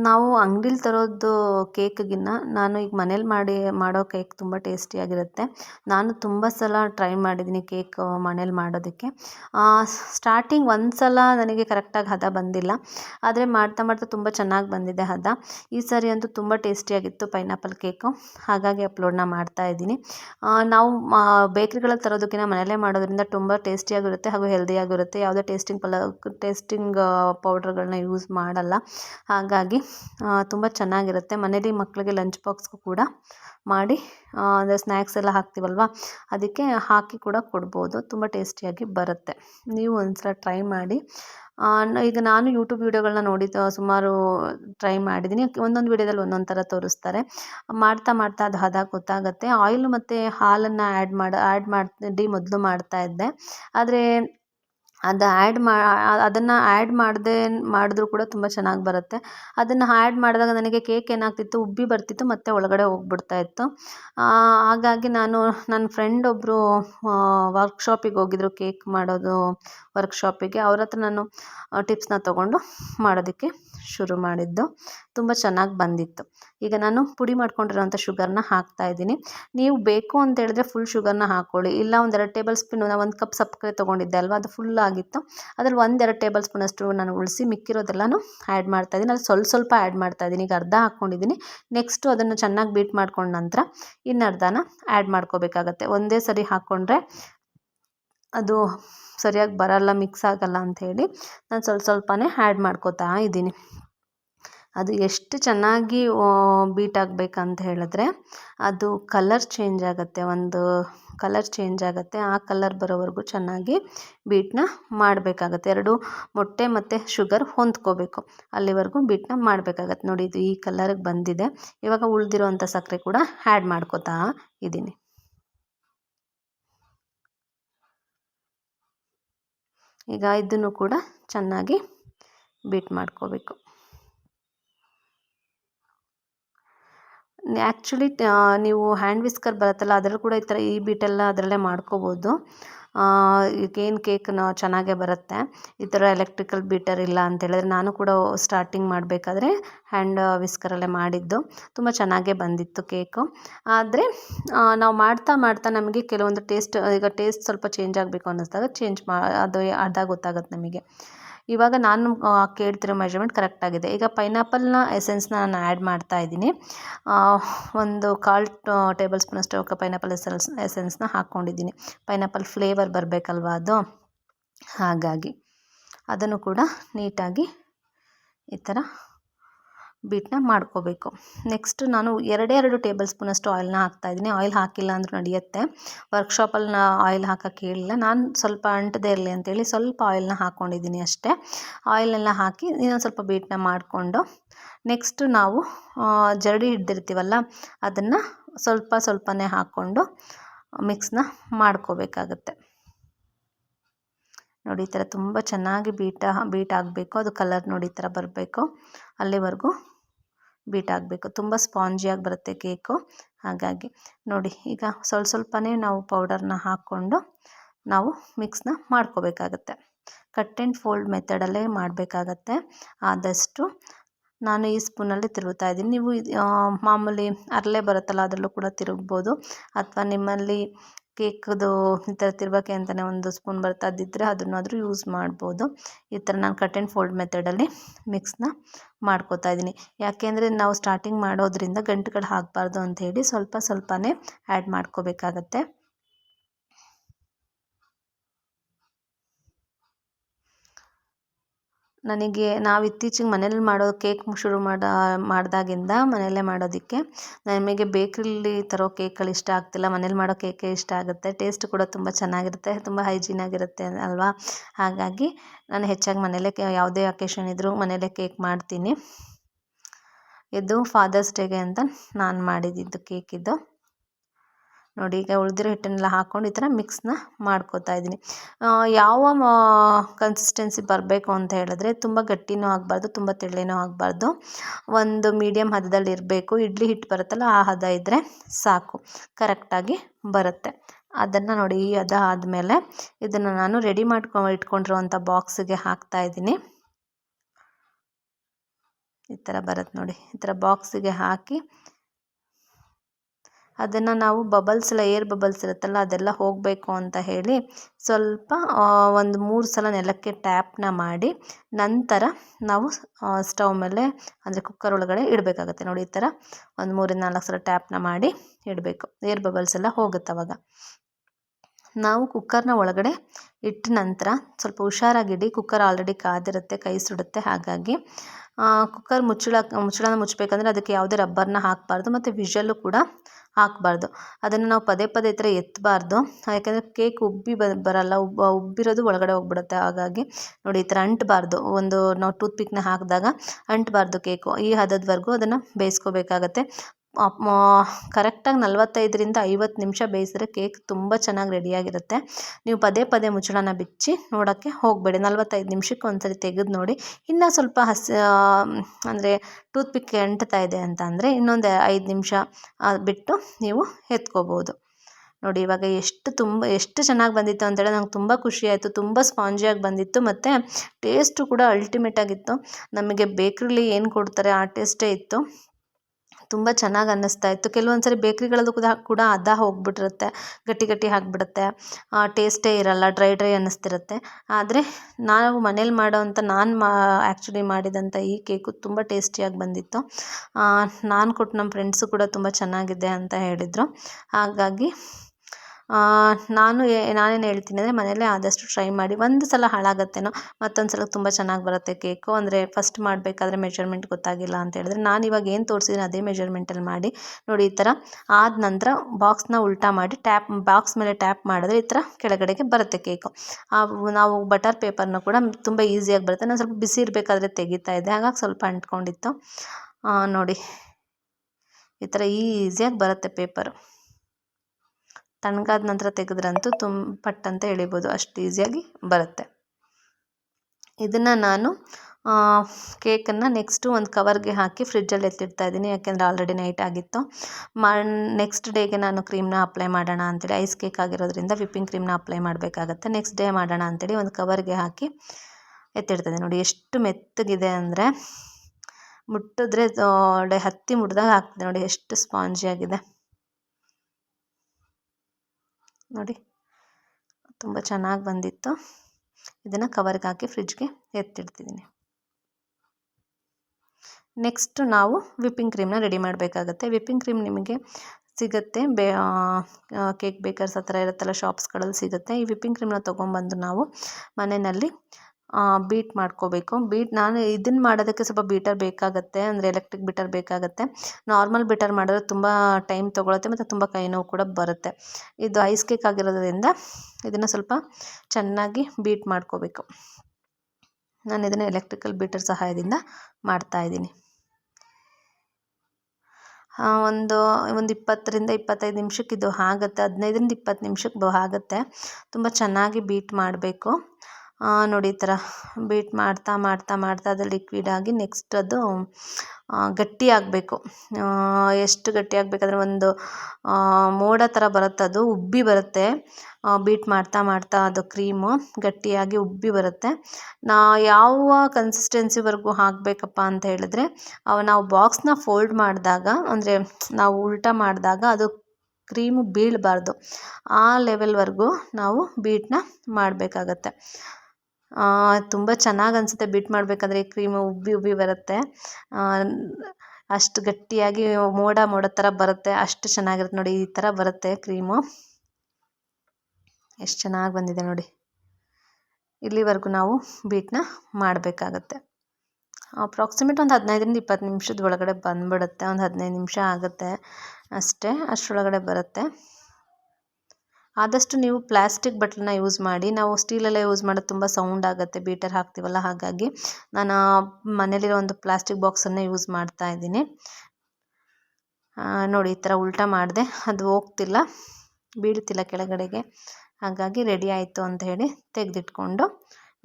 ನಾವು ಅಂಗ್ಡಿಲಿ ತರೋದು ಕೇಕ್ಗಿನ್ನ ನಾನು ಈಗ ಮನೇಲಿ ಮಾಡಿ, ಮಾಡೋ ಕೇಕ್ ತುಂಬ ಟೇಸ್ಟಿಯಾಗಿರುತ್ತೆ. ನಾನು ತುಂಬ ಸಲ ಟ್ರೈ ಮಾಡಿದ್ದೀನಿ ಕೇಕ್ ಮನೇಲಿ ಮಾಡೋದಕ್ಕೆ. ಸ್ಟಾರ್ಟಿಂಗ್ ಒಂದು ಸಲ ನನಗೆ ಕರೆಕ್ಟಾಗಿ ಹದ ಬಂದಿಲ್ಲ. ಆದರೆ ಮಾಡ್ತಾ ಮಾಡ್ತಾ ತುಂಬ ಚೆನ್ನಾಗಿ ಬಂದಿದೆ ಹದ. ಈ ಸರಿ ಅಂತೂ ತುಂಬ ಟೇಸ್ಟಿಯಾಗಿತ್ತು ಪೈನಾಪಲ್ ಕೇಕು. ಹಾಗಾಗಿ ಅಪ್ಲೋಡ್ನ ಮಾಡ್ತಾ ಇದ್ದೀನಿ. ನಾವು ಬೇಕ್ರಿಗಳಲ್ಲಿ ತರೋದಕ್ಕಿಂತ ಮನೆಯಲ್ಲೇ ಮಾಡೋದ್ರಿಂದ ತುಂಬ ಟೇಸ್ಟಿಯಾಗಿರುತ್ತೆ ಹಾಗೂ ಹೆಲ್ದಿಯಾಗಿರುತ್ತೆ. ಯಾವುದೇ ಟೇಸ್ಟಿಂಗ್ ಪಲ, ಟೇಸ್ಟಿಂಗ್ ಪೌಡ್ರ್ಗಳನ್ನ ಯೂಸ್ ಮಾಡಲ್ಲ. ಹಾಗಾಗಿ ತುಂಬ ಚೆನ್ನಾಗಿರುತ್ತೆ. ಮನೇಲಿ ಮಕ್ಕಳಿಗೆ ಲಂಚ್ ಬಾಕ್ಸ್ಗೂ ಕೂಡ ಮಾಡಿ ಅಂದರೆ ಸ್ನ್ಯಾಕ್ಸ್ ಎಲ್ಲ ಹಾಕ್ತೀವಲ್ವ? ಅದಕ್ಕೆ ಹಾಕಿ ಕೂಡ ಕೊಡ್ಬೋದು. ತುಂಬ ಟೇಸ್ಟಿಯಾಗಿ ಬರುತ್ತೆ. ನೀವು ಒಂದ್ಸಲ ಟ್ರೈ ಮಾಡಿ. ಈಗ ನಾನು ಯೂಟ್ಯೂಬ್ ವೀಡಿಯೋಗಳನ್ನ ನೋಡಿ ಸುಮಾರು ಟ್ರೈ ಮಾಡಿದ್ದೀನಿ ಒಂದೊಂದು ವೀಡಿಯೋದಲ್ಲಿ ಒಂದೊಂದು ಥರ ತೋರಿಸ್ತಾರೆ. ಮಾಡ್ತಾ ಮಾಡ್ತಾ ಅದು ಹದ ಗೊತ್ತಾಗುತ್ತೆ. ಆಯಿಲ್ ಮತ್ತು ಹಾಲನ್ನು ಆ್ಯಡ್ ಮಾಡಿ ಆ್ಯಡ್ ಮಾಡಿ ಮೊದಲು ಮಾಡ್ತಾ ಇದ್ದೆ. ಆದರೆ ಅದು ಆ್ಯಡ್ ಮಾ, ಅದನ್ನು ಆ್ಯಡ್ ಮಾಡದೆ, ಮಾಡಿದ್ರೂ ಕೂಡ ತುಂಬ ಚೆನ್ನಾಗಿ ಬರುತ್ತೆ. ಅದನ್ನು ಆ್ಯಡ್ ಮಾಡಿದಾಗ ನನಗೆ ಕೇಕ್ ಏನಾಗ್ತಿತ್ತು, ಉಬ್ಬಿ ಬರ್ತಿತ್ತು, ಮತ್ತು ಒಳಗಡೆ ಹೋಗ್ಬಿಡ್ತಾ ಇತ್ತು. ಹಾಗಾಗಿ ನಾನು ನನ್ನ ಫ್ರೆಂಡ್ ಒಬ್ಬರು ವರ್ಕ್ಶಾಪಿಗೆ ಹೋಗಿದ್ರು ಕೇಕ್ ಮಾಡೋದು ವರ್ಕ್ಶಾಪಿಗೆ ಅವ್ರ ಹತ್ರ ನಾನು ಟಿಪ್ಸ್ನ ತೊಗೊಂಡು ಮಾಡೋದಕ್ಕೆ ಶುರು ಮಾಡಿದ್ದು. ತುಂಬ ಚೆನ್ನಾಗಿ ಬಂದಿತ್ತು. ಈಗ ನಾನು ಪುಡಿ ಮಾಡ್ಕೊಂಡಿರೋಂಥ ಶುಗರ್ನ ಹಾಕ್ತಾ ಇದ್ದೀನಿ. ನೀವು ಬೇಕು ಅಂತ ಹೇಳಿದ್ರೆ ಫುಲ್ ಶುಗರ್ನ ಹಾಕ್ಕೊಳ್ಳಿ ಇಲ್ಲ ಒಂದೆರಡು ಟೇಬಲ್ ಸ್ಪೂನ್ ಒಂದು ಕಪ್ ಸಕ್ಕರೆ ತೊಗೊಂಡಿದ್ದೆ ಅಲ್ವಾ? ಅದು ಫುಲ್ ಆಗಿತ್ತು. ಅದ್ರಲ್ಲಿ ಒಂದೆರಡು ಟೇಬಲ್ ಸ್ಪೂನಷ್ಟು ನಾನು ಉಳಿಸಿ ಮಿಕ್ಕಿರೋದೆಲ್ಲನೂ ಆ್ಯಡ್ ಮಾಡ್ತಾಯಿದ್ದೀನಿ ಅದು ಸ್ವಲ್ಪ ಸ್ವಲ್ಪ ಆ್ಯಡ್ ಮಾಡ್ತಾಯಿದ್ದೀನಿ ಈಗ ಅರ್ಧ ಹಾಕ್ಕೊಂಡಿದ್ದೀನಿ ನೆಕ್ಸ್ಟು ಅದನ್ನು ಚೆನ್ನಾಗಿ ಬೀಟ್ ಮಾಡ್ಕೊಂಡ ನಂತರ ಇನ್ನರ್ಧನ ಆ್ಯಡ್ ಮಾಡ್ಕೋಬೇಕಾಗತ್ತೆ. ಒಂದೇ ಸರಿ ಹಾಕ್ಕೊಂಡ್ರೆ ಅದು ಸರಿಯಾಗಿ ಬರಲ್ಲ ಮಿಕ್ಸ್ ಆಗಲ್ಲ ಅಂಥೇಳಿ ನಾನು ಸ್ವಲ್ಪ ಸ್ವಲ್ಪನೇ ಆ್ಯಡ್ ಮಾಡ್ಕೋತಾ ಇದ್ದೀನಿ. ಅದು ಎಷ್ಟು ಚೆನ್ನಾಗಿ ಬೀಟ್ ಆಗಬೇಕಂತ ಹೇಳಿದ್ರೆ ಅದು ಕಲರ್ ಚೇಂಜ್ ಆಗುತ್ತೆ, ಒಂದು ಕಲರ್ ಚೇಂಜ್ ಆಗುತ್ತೆ, ಆ ಕಲರ್ ಬರೋವರೆಗೂ ಚೆನ್ನಾಗಿ ಬೀಟನ್ನ ಮಾಡಬೇಕಾಗತ್ತೆ. ಎರಡು ಮೊಟ್ಟೆ ಮತ್ತು ಶುಗರ್ ಹೊಂದ್ಕೋಬೇಕು, ಅಲ್ಲಿವರೆಗೂ ಬೀಟನ್ನ ಮಾಡಬೇಕಾಗತ್ತೆ. ನೋಡಿ, ಇದು ಈ ಕಲರಿಗೆ ಬಂದಿದೆ. ಇವಾಗ ಉಳಿದಿರೋವಂಥ ಸಕ್ಕರೆ ಕೂಡ ಆ್ಯಡ್ ಮಾಡ್ಕೋತಾ ಇದ್ದೀನಿ. ಈಗ ಇದನ್ನು ಕೂಡ ಚೆನ್ನಾಗಿ ಬೀಟ್ ಮಾಡ್ಕೋಬೇಕು. ಆ್ಯಕ್ಚುಲಿ ನೀವು ಹ್ಯಾಂಡ್ ವಿಸ್ಕರ್ ಬರುತ್ತಲ್ಲ, ಅದರಲ್ಲೂ ಕೂಡ ಈ ಥರ ಈ ಬೀಟೆಲ್ಲ ಅದರಲ್ಲೇ ಮಾಡ್ಕೋಬೋದು. ಈಗೇನು ಕೇಕ್ನ ಚೆನ್ನಾಗೇ ಬರುತ್ತೆ. ಈ ಥರ ಎಲೆಕ್ಟ್ರಿಕಲ್ ಬೀಟರ್ ಇಲ್ಲ ಅಂತ ಹೇಳಿದ್ರೆ ನಾನು ಕೂಡ ಸ್ಟಾರ್ಟಿಂಗ್ ಮಾಡಬೇಕಾದ್ರೆ ಹ್ಯಾಂಡ್ ವಿಸ್ಕರಲ್ಲೇ ಮಾಡಿದ್ದು. ತುಂಬ ಚೆನ್ನಾಗೇ ಬಂದಿತ್ತು ಕೇಕು ಆದರೆ ನಾವು ಮಾಡ್ತಾ ಮಾಡ್ತಾ ನಮಗೆ ಕೆಲವೊಂದು ಟೇಸ್ಟ್ ಈಗ ಟೇಸ್ಟ್ ಸ್ವಲ್ಪ ಚೇಂಜ್ ಆಗಬೇಕು ಅನ್ನಿಸ್ದಾಗ ಚೇಂಜ್ ಮಾ, ಅದು ಅರ್ಧ ಗೊತ್ತಾಗುತ್ತೆ ನಮಗೆ. ಇವಾಗ ನಾನು ಕೇಳ್ತಿರೋ ಮೆಜರ್ಮೆಂಟ್ ಕರೆಕ್ಟಾಗಿದೆ ಈಗ ಪೈನಾಪಲ್ನ ಎಸೆನ್ಸ್ನ ನಾನು ಆ್ಯಡ್ ಮಾಡ್ತಾ ಇದ್ದೀನಿ. ಒಂದು ಕಾಲು ಟೇಬಲ್ ಸ್ಪೂನಷ್ಟು ಪೈನಾಪಲ್ ಎಸೆನ್ಸ್ ಎಸೆನ್ಸ್ನ ಹಾಕ್ಕೊಂಡಿದ್ದೀನಿ ಪೈನಾಪಲ್ ಫ್ಲೇವರ್ ಬರಬೇಕಲ್ವ ಅದು? ಹಾಗಾಗಿ ಅದನ್ನು ಕೂಡ ನೀಟಾಗಿ ಈ ಥರ ಬೀಟನ್ನ ಮಾಡ್ಕೋಬೇಕು. ನೆಕ್ಸ್ಟ್ ನಾನು ಎರಡೇ ಎರಡು ಟೇಬಲ್ ಸ್ಪೂನಷ್ಟು ಆಯಿಲ್ನ ಹಾಕ್ತಾಯಿದ್ದೀನಿ ಆಯಿಲ್ ಹಾಕಿಲ್ಲ ಅಂದರೂ ನಡೆಯುತ್ತೆ. ವರ್ಕ್ಶಾಪಲ್ಲಿ ನಾ ಆಯಿಲ್ ಹಾಕೋಕ್ಕೆ ಹೇಳಿಲ್ಲ. ನಾನು ಸ್ವಲ್ಪ ಅಂಟದೇ ಇರಲಿ ಅಂತೇಳಿ ಸ್ವಲ್ಪ ಆಯಿಲ್ನ ಹಾಕ್ಕೊಂಡಿದ್ದೀನಿ ಅಷ್ಟೇ. ಆಯಿಲೆಲ್ಲ ಹಾಕಿ ಇನ್ನೊಂದು ಸ್ವಲ್ಪ ಬೀಟನ್ನ ಮಾಡಿಕೊಂಡು ನೆಕ್ಸ್ಟ್ ನಾವು ಜರಡಿ ಹಿಡ್ದಿರ್ತೀವಲ್ಲ, ಅದನ್ನು ಸ್ವಲ್ಪ ಸ್ವಲ್ಪನೇ ಹಾಕ್ಕೊಂಡು ಮಿಕ್ಸ್ನ ಮಾಡ್ಕೋಬೇಕಾಗತ್ತೆ. ನೋಡಿ, ಈ ಥರ ತುಂಬ ಚೆನ್ನಾಗಿ ಬೀಟ, ಬೀಟ್ ಆಗಬೇಕು. ಅದು ಕಲರ್ ನೋಡಿ, ಈ ಥರ ಬರಬೇಕು. ಅಲ್ಲಿವರೆಗೂ ಬೀಟ್ ಆಗಬೇಕು. ತುಂಬ ಸ್ಪಾಂಜಿಯಾಗಿ ಬರುತ್ತೆ ಕೇಕು. ಹಾಗಾಗಿ ನೋಡಿ, ಈಗ ಸ್ವಲ್ಪ ಸ್ವಲ್ಪನೇ ನಾವು ಪೌಡರ್ನ ಹಾಕ್ಕೊಂಡು ನಾವು ಮಿಕ್ಸ್ನ ಮಾಡ್ಕೋಬೇಕಾಗತ್ತೆ. ಕಟ್ ಆ್ಯಂಡ್ ಫೋಲ್ಡ್ ಮೆಥಡಲ್ಲೇ ಮಾಡಬೇಕಾಗತ್ತೆ. ಆದಷ್ಟು ನಾನು ಈ ಸ್ಪೂನಲ್ಲಿ ತಿರುಗುತ್ತಾ ಇದ್ದೀನಿ. ನೀವು ಮಾಮೂಲಿ ಅರಳೆ ಬರುತ್ತಲ್ಲ, ಅದರಲ್ಲೂ ಕೂಡ ತಿರುಗ್ಬೋದು. ಅಥವಾ ನಿಮ್ಮಲ್ಲಿ ಕೇಕ್ದು ಈ ಥರ ತಿರ್ಬೇಕೆ ಅಂತಲೇ ಒಂದು ಸ್ಪೂನ್ ಬರುತ್ತೆ ಅದಿದ್ದರೆ ಅದನ್ನಾದರೂ ಯೂಸ್ ಮಾಡ್ಬೋದು. ಈ ಥರ ನಾನು ಕಟ್ ಆ್ಯಂಡ್ ಫೋಲ್ಡ್ ಮೆಥಡಲ್ಲಿ ಮಿಕ್ಸ್ನ ಮಾಡ್ಕೋತಾ ಇದ್ದೀನಿ. ಯಾಕೆಂದರೆ ನಾವು ಸ್ಟಾರ್ಟಿಂಗ್ ಮಾಡೋದ್ರಿಂದ ಗಂಟುಗಳು ಆಗಬಾರ್ದು ಹೇಳಿ ಸ್ವಲ್ಪ ಸ್ವಲ್ಪನೇ ಆ್ಯಡ್ ಮಾಡ್ಕೋಬೇಕಾಗತ್ತೆ. ನನಗೆ ನಾವು ಇತ್ತೀಚಿಗೆ ಮನೇಲಿ ಮಾಡೋ ಕೇಕ್ ಶುರು ಮಾಡೋ, ಮಾಡಿದಾಗಿಂದ ಮನೆಯಲ್ಲೇ ಮಾಡೋದಕ್ಕೆ ನಮಗೆ ಬೇಕ್ರಿಲಿ ತರೋ ಕೇಕ್ಗಳು ಇಷ್ಟ ಆಗ್ತಿಲ್ಲ. ಮನೇಲಿ ಮಾಡೋ ಕೇಕೇ ಇಷ್ಟ ಆಗುತ್ತೆ. ಟೇಸ್ಟ್ ಕೂಡ ತುಂಬ ಚೆನ್ನಾಗಿರುತ್ತೆ. ತುಂಬ ಹೈಜೀನ್ ಆಗಿರುತ್ತೆ ಅಲ್ವಾ? ಹಾಗಾಗಿ ನಾನು ಹೆಚ್ಚಾಗಿ ಮನೆಯಲ್ಲೇ ಯಾವುದೇ ಅಕೇಶನ್ ಇದ್ದರೂ ಮನೆಯಲ್ಲೇ ಕೇಕ್ ಮಾಡ್ತೀನಿ. ಇದು ಫಾದರ್ಸ್ ಡೇಗೆ ಅಂತ ನಾನು ಮಾಡಿದ್ದಿದ್ದು ಕೇಕ್ ನೋಡಿ, ಈಗ ಉಳಿದಿರೋ ಹಿಟ್ಟನ್ನೆಲ್ಲ ಹಾಕ್ಕೊಂಡು ಈ ಥರ ಮಿಕ್ಸನ್ನ ಮಾಡ್ಕೋತಾ ಇದ್ದೀನಿ. ಯಾವ ಕನ್ಸಿಸ್ಟೆನ್ಸಿ ಬರಬೇಕು ಅಂತ ಹೇಳಿದ್ರೆ ತುಂಬ ಗಟ್ಟಿನೂ ಆಗಬಾರ್ದು, ತುಂಬ ತೆಳ್ಳೇನೂ ಆಗಬಾರ್ದು. ಒಂದು ಮೀಡಿಯಮ್ ಹದದಲ್ಲಿ ಇರಬೇಕು, ಇಡ್ಲಿ ಹಿಟ್ಟು ಬರುತ್ತಲ್ಲ ಆ ಹದ ಇದ್ದರೆ ಸಾಕು ಕರೆಕ್ಟಾಗಿ ಬರುತ್ತೆ. ಅದನ್ನು ನೋಡಿ, ಈ ಹದ ಆದಮೇಲೆ ಇದನ್ನು ನಾನು ರೆಡಿ ಮಾಡ್ಕೊ ಇಟ್ಕೊಂಡಿರುವಂಥ ಬಾಕ್ಸಿಗೆ ಹಾಕ್ತಾ ಇದ್ದೀನಿ. ಈ ಥರ ಬರುತ್ತೆ ನೋಡಿ, ಈ ಥರ ಬಾಕ್ಸಿಗೆ ಹಾಕಿ ಅದನ್ನು ನಾವು ಬಬಲ್ಸ್ ಎಲ್ಲ ಏರ್ ಬಬಲ್ಸ್ ಇರುತ್ತಲ್ಲ, ಅದೆಲ್ಲ ಹೋಗಬೇಕು ಅಂತ ಹೇಳಿ ಸ್ವಲ್ಪ ಒಂದು ಮೂರು ಸಲ ನೆಲಕ್ಕೆ ಟ್ಯಾಪ್ನ ಮಾಡಿ ನಂತರ ನಾವು ಸ್ಟವ್ ಮೇಲೆ, ಅಂದರೆ ಕುಕ್ಕರ್ ಒಳಗಡೆ ಇಡಬೇಕಾಗತ್ತೆ. ನೋಡಿ ಈ ಥರ ಒಂದು ಮೂರಿಂದ ನಾಲ್ಕು ಸಲ ಟ್ಯಾಪ್ನ ಮಾಡಿ ಇಡಬೇಕು. ಏರ್ ಬಬಲ್ಸ್ ಎಲ್ಲ ಹೋಗುತ್ತೆ ಅವಾಗ ನಾವು ಕುಕ್ಕರ್ನ ಒಳಗಡೆ ಇಟ್ಟ ನಂತರ ಸ್ವಲ್ಪ ಹುಷಾರಾಗಿಡಿ, ಕುಕ್ಕರ್ ಆಲ್ರೆಡಿ ಕಾದಿರುತ್ತೆ, ಕೈ ಸುಡುತ್ತೆ. ಹಾಗಾಗಿ ಕುಕ್ಕರ್ ಮುಚ್ಚಳ, ಮುಚ್ಚಳನ ಮುಚ್ಚಬೇಕಂದ್ರೆ ಅದಕ್ಕೆ ಯಾವುದೇ ರಬ್ಬರ್ನ ಹಾಕಬಾರ್ದು ಮತ್ತು ವಿಷಲ್ಲು ಕೂಡ ಹಾಕಬಾರ್ದು. ಅದನ್ನು ನಾವು ಪದೇ ಪದೇ ಥರ ಎತ್ತಬಾರ್ದು ಯಾಕೆಂದರೆ ಕೇಕ್ ಉಬ್ಬಿ ಬರಲ್ಲ, ಉಬ್ಬ, ಉಬ್ಬಿರೋದು ಒಳಗಡೆ ಹೋಗ್ಬಿಡುತ್ತೆ. ಹಾಗಾಗಿ ನೋಡಿ ಈ ಥರ ಅಂಟಬಾರ್ದು. ಒಂದು ನಾವು ಟೂತ್ ಪಿಕ್ನ ಹಾಕಿದಾಗ ಅಂಟಬಾರ್ದು ಕೇಕು. ಈ ಹದದವರೆಗೂ ಅದನ್ನು ಬೇಯಿಸ್ಕೋಬೇಕಾಗತ್ತೆ. ಕರೆಕ್ಟಾಗಿ ನಲವತ್ತೈದರಿಂದ ಐವತ್ತು ನಿಮಿಷ ಬೇಯಿಸಿದ್ರೆ ಕೇಕ್ ತುಂಬ ಚೆನ್ನಾಗಿ ರೆಡಿಯಾಗಿರುತ್ತೆ. ನೀವು ಪದೇ ಪದೇ ಮುಚ್ಚಳನ ಬಿಚ್ಚಿ ನೋಡೋಕ್ಕೆ ಹೋಗಬೇಡಿ. ನಲವತ್ತೈದು ನಿಮಿಷಕ್ಕೆ ಒಂದ್ಸರಿ ತೆಗೆದು ನೋಡಿ. ಇನ್ನೂ ಸ್ವಲ್ಪ ಹಸಿ ಅಂದರೆ ಟೂತ್ ಪಿಕ್ ಅಂಟ್ತಾ ಇದೆ ಅಂತ ಅಂದರೆ ಇನ್ನೊಂದು ಐದು ನಿಮಿಷ ಬಿಟ್ಟು ನೀವು ಎತ್ಕೋಬೋದು. ನೋಡಿ, ಇವಾಗ ಎಷ್ಟು ತುಂಬ ಎಷ್ಟು ಚೆನ್ನಾಗಿ ಬಂದಿತ್ತು ಅಂತೇಳಿ ನಂಗೆ ತುಂಬ ಖುಷಿ ಆಯಿತು. ತುಂಬ ಸ್ಪಾಂಜಿಯಾಗಿ ಬಂದಿತ್ತು ಮತ್ತು ಟೇಸ್ಟು ಕೂಡ ಅಲ್ಟಿಮೇಟಾಗಿತ್ತು ನಮಗೆ ಬೇಕ್ರಿಲಿ ಏನು ಕೊಡ್ತಾರೆ ಆ ಟೇಸ್ಟೇ ಇತ್ತು. ತುಂಬ ಚೆನ್ನಾಗಿ ಅನ್ನಿಸ್ತಾ ಇತ್ತು. ಕೆಲವೊಂದು ಸರಿ ಬೇಕ್ರಿಗಳಲ್ಲೂ ಕೂಡ ಕೂಡ ಅದ ಹೋಗಿಬಿಟ್ಟಿರುತ್ತೆ. ಗಟ್ಟಿ ಗಟ್ಟಿ ಆಗಿಬಿಡುತ್ತೆ ಟೇಸ್ಟೇ ಇರೋಲ್ಲ, ಡ್ರೈ ಡ್ರೈ ಅನ್ನಿಸ್ತಿರುತ್ತೆ. ಆದರೆ ನಾವು ಮನೇಲಿ ಮಾಡೋವಂಥ ನಾನು ಮಾ ಆ್ಯಕ್ಚುಲಿ ಮಾಡಿದಂಥ ಈ ಕೇಕು ತುಂಬ ಟೇಸ್ಟಿಯಾಗಿ ಬಂದಿತ್ತು. ನಾನು ಕೊಟ್ಟು ನಮ್ಮ ಫ್ರೆಂಡ್ಸು ಕೂಡ ತುಂಬ ಚೆನ್ನಾಗಿದೆ ಅಂತ ಹೇಳಿದರು. ಹಾಗಾಗಿ ನಾನು ಏ ನಾನೇನು ಹೇಳ್ತೀನಿ ಅಂದರೆ ಮನೆಯಲ್ಲೇ ಆದಷ್ಟು ಟ್ರೈ ಮಾಡಿ. ಒಂದು ಸಲ ಹಾಳಾಗತ್ತೇನೋ, ಮತ್ತೊಂದು ಸಲ ತುಂಬ ಚೆನ್ನಾಗಿ ಬರುತ್ತೆ ಕೇಕು ಅಂದರೆ ಫಸ್ಟ್ ಮಾಡಬೇಕಾದ್ರೆ ಮೆಜರ್ಮೆಂಟ್ ಗೊತ್ತಾಗಿಲ್ಲ ಅಂತ ಹೇಳಿದ್ರೆ ನಾನು ಇವಾಗ ಏನು ತೋರಿಸಿದ್ದೀನಿ ಅದೇ ಮೆಜರ್ಮೆಂಟಲ್ಲಿ ಮಾಡಿ. ನೋಡಿ ಈ ಥರ ಆದ ನಂತರ ಬಾಕ್ಸ್ನ ಉಲ್ಟಾ ಮಾಡಿ ಟ್ಯಾಪ್ ಬಾಕ್ಸ್ ಮೇಲೆ ಟ್ಯಾಪ್ ಮಾಡಿದ್ರೆ ಈ ಥರ ಕೆಳಗಡೆಗೆ ಬರುತ್ತೆ ಕೇಕು ನಾವು ಬಟರ್ ಪೇಪರ್ನ ಕೂಡ ತುಂಬ ಈಸಿಯಾಗಿ ಬರುತ್ತೆ. ನಾನು ಸ್ವಲ್ಪ ಬಿಸಿ ಇರಬೇಕಾದ್ರೆ ತೆಗಿತಾ ಇದ್ದೆ. ಹಾಗಾಗಿ ಸ್ವಲ್ಪ ಅಂಟ್ಕೊಂಡಿತ್ತು. ನೋಡಿ. ಈ ಥರ ಈಸಿಯಾಗಿ ಬರುತ್ತೆ ಪೇಪರು ತಣ್ಣಗಾದ ನಂತರ ತೆಗೆದ್ರಂತೂ ತುಂಬ ಪಟ್ ಅಂತ ಎಳಿಬೋದು. ಅಷ್ಟು ಈಸಿಯಾಗಿ ಬರುತ್ತೆ. ಇದನ್ನು ನಾನು ಕೇಕನ್ನು ನೆಕ್ಸ್ಟು ಒಂದು ಕವರ್ಗೆ ಹಾಕಿ ಫ್ರಿಜ್ಜಲ್ಲಿ ಎತ್ತಿಡ್ತಾ ಇದ್ದೀನಿ. ಯಾಕೆಂದರೆ ಆಲ್ರೆಡಿ ನೈಟ್ ಆಗಿತ್ತು. ಮಾ ನೆಕ್ಸ್ಟ್ ಡೇಗೆ ನಾನು ಕ್ರೀಮ್ನ ಅಪ್ಲೈ ಮಾಡೋಣ ಅಂತೇಳಿ ಐಸ್ ಕೇಕ್ ಆಗಿರೋದ್ರಿಂದ ವಿಪ್ಪಿಂಗ್ ಕ್ರೀಮ್ನ ಅಪ್ಲೈ ಮಾಡಬೇಕಾಗತ್ತೆ. ನೆಕ್ಸ್ಟ್ ಡೇ ಮಾಡೋಣ ಅಂತೇಳಿ ಒಂದು ಕವರ್ಗೆ ಹಾಕಿ ಎತ್ತಿಡ್ತಾ ನೋಡಿ, ಎಷ್ಟು ಮೆತ್ತಗಿದೆ ಅಂದರೆ ಮುಟ್ಟಿದ್ರೆ ಹತ್ತಿ ಮುಟ್ಟಿದಾಗ ಆಗ್ತದೆ ನೋಡಿ, ಎಷ್ಟು ಸ್ಪಾಂಜಿಯಾಗಿದೆ ನೋಡಿ. ತುಂಬ ಚೆನ್ನಾಗಿ ಬಂದಿತ್ತು. ಇದನ್ನು ಕವರ್ಗೆ ಹಾಕಿ ಫ್ರಿಜ್ಗೆ ಎತ್ತಿಡ್ತಿದ್ದೀನಿ ನೆಕ್ಸ್ಟು ನಾವು ವಿಪ್ಪಿಂಗ್ ಕ್ರೀಮ್ನ ರೆಡಿ ಮಾಡಬೇಕಾಗತ್ತೆ. ವಿಪ್ಪಿಂಗ್ ಕ್ರೀಮ್ ನಿಮಗೆ ಸಿಗುತ್ತೆ. ಬೇ ಕೇಕ್ ಬೇಕರ್ಸ್ ಹತ್ರ ಇರುತ್ತಲ್ಲ ಶಾಪ್ಸ್ಗಳಲ್ಲಿ ಸಿಗುತ್ತೆ. ಈ ವಿಪ್ಪಿಂಗ್ ಕ್ರೀಮ್ನ ತೊಗೊಂಬಂದು ನಾವು ಮನೆಯಲ್ಲಿ ಬೀಟ್ ಮಾಡ್ಕೋಬೇಕು. ಬೀಟ್ ನಾನು ಇದನ್ನು ಮಾಡೋದಕ್ಕೆ ಸ್ವಲ್ಪ ಬೀಟರ್ ಬೇಕಾಗುತ್ತೆ, ಅಂದರೆ ಎಲೆಕ್ಟ್ರಿಕ್ ಬೀಟರ್ ಬೇಕಾಗುತ್ತೆ. ನಾರ್ಮಲ್ ಬೀಟರ್ ಮಾಡಿದ್ರೆ ತುಂಬ ಟೈಮ್ ತೊಗೊಳುತ್ತೆ ಮತ್ತು ತುಂಬ ಕೈ ನೋವು ಕೂಡ ಬರುತ್ತೆ. ಇದು ಐಸ್ ಕೇಕ್ ಆಗಿರೋದ್ರಿಂದ ಇದನ್ನು ಸ್ವಲ್ಪ ಚೆನ್ನಾಗಿ ಬೀಟ್ ಮಾಡ್ಕೋಬೇಕು. ನಾನು ಇದನ್ನು ಎಲೆಕ್ಟ್ರಿಕಲ್ ಬೀಟರ್ ಸಹಾಯದಿಂದ ಮಾಡ್ತಾಯಿದ್ದೀನಿ ಒಂದು ಒಂದು ಇಪ್ಪತ್ತರಿಂದ ಇಪ್ಪತ್ತೈದು ನಿಮಿಷಕ್ಕೆ ಇದು ಆಗುತ್ತೆ, ಹದಿನೈದರಿಂದ ಇಪ್ಪತ್ತು ನಿಮಿಷಕ್ಕೆ ಆಗುತ್ತೆ. ತುಂಬ ಚೆನ್ನಾಗಿ ಬೀಟ್ ಮಾಡಬೇಕು. ನೋಡಿ ಈ ಥರ ಬೀಟ್ ಮಾಡ್ತಾ ಮಾಡ್ತಾ ಮಾಡ್ತಾ ಅದು ಲಿಕ್ವಿಡ್ ಆಗಿ ನೆಕ್ಸ್ಟ್ ಅದು ಗಟ್ಟಿ ಆಗಬೇಕು ಎಷ್ಟು ಗಟ್ಟಿ ಆಗಬೇಕಂದ್ರೆ ಒಂದು ಮೋಡ ಥರ ಬರುತ್ತೆ ಅದು, ಉಬ್ಬಿ ಬರುತ್ತೆ. ಬೀಟ್ ಮಾಡ್ತಾ ಮಾಡ್ತಾ ಅದು ಕ್ರೀಮು ಗಟ್ಟಿಯಾಗಿ ಉಬ್ಬಿ ಬರುತ್ತೆ. ನಾ, ಯಾವ ಕನ್ಸಿಸ್ಟೆನ್ಸಿವರೆಗೂ ಹಾಕಬೇಕಪ್ಪ ಅಂತ ಹೇಳಿದ್ರೆ ನಾವು ಬಾಕ್ಸ್ನ ಫೋಲ್ಡ್ ಮಾಡಿದಾಗ, ಅಂದರೆ ನಾವು ಉಲ್ಟಾ ಮಾಡಿದಾಗ ಅದು ಕ್ರೀಮು ಬೀಳಬಾರ್ದು. ಆ ಲೆವೆಲ್ವರೆಗೂ ನಾವು ಬೀಟನ್ನ ಮಾಡಬೇಕಾಗತ್ತೆ. ತುಂಬ ಚೆನ್ನಾಗಿ ಅನಿಸುತ್ತೆ ಬೀಟ್ ಮಾಡಬೇಕಾದ್ರೆ ಕ್ರೀಮು ಉಬ್ಬಿ ಉಬ್ಬಿ ಬರುತ್ತೆ. ಅಷ್ಟು ಗಟ್ಟಿಯಾಗಿ ಮೋಡ ಮೋಡ ಥರ ಬರುತ್ತೆ. ಅಷ್ಟು ಚೆನ್ನಾಗಿರುತ್ತೆ ನೋಡಿ, ಈ ಥರ ಬರುತ್ತೆ ಕ್ರೀಮು ಎಷ್ಟು ಚೆನ್ನಾಗಿ ಬಂದಿದೆ ನೋಡಿ. ಇಲ್ಲಿವರೆಗೂ ನಾವು ಬೀಟನ್ನ ಮಾಡಬೇಕಾಗತ್ತೆ. ಅಪ್ರಾಕ್ಸಿಮೇಟ್ ಒಂದು ಹದಿನೈದರಿಂದ ಇಪ್ಪತ್ತು ನಿಮಿಷದ ಒಳಗಡೆ ಬಂದುಬಿಡುತ್ತೆ. ಒಂದು ಹದಿನೈದು ನಿಮಿಷ ಆಗುತ್ತೆ. ಅಷ್ಟೇ ಅಷ್ಟರೊಳಗಡೆ ಬರುತ್ತೆ. ಆದಷ್ಟು ನೀವು ಪ್ಲಾಸ್ಟಿಕ್ ಬಟ್ಲನ್ನ ಯೂಸ್ ಮಾಡಿ, ನಾವು ಸ್ಟೀಲೆಲ್ಲ ಯೂಸ್ ಮಾಡೋದು ತುಂಬ ಸೌಂಡ್ ಆಗುತ್ತೆ, ಬೀಟರ್ ಹಾಕ್ತೀವಲ್ಲ, ಹಾಗಾಗಿ ನಾನು ಮನೇಲಿರೋ ಒಂದು ಪ್ಲಾಸ್ಟಿಕ್ ಬಾಕ್ಸನ್ನು ಯೂಸ್ ಮಾಡ್ತಾ ಇದ್ದೀನಿ. ನೋಡಿ, ಈ ಥರ ಉಲ್ಟಾ ಮಾಡಿದೆ, ಅದು ಹೋಗ್ತಿಲ್ಲ, ಬೀಳ್ತಿಲ್ಲ ಕೆಳಗಡೆಗೆ. ಹಾಗಾಗಿ ರೆಡಿ ಆಯಿತು ಅಂತ ಹೇಳಿ ತೆಗೆದಿಟ್ಕೊಂಡು,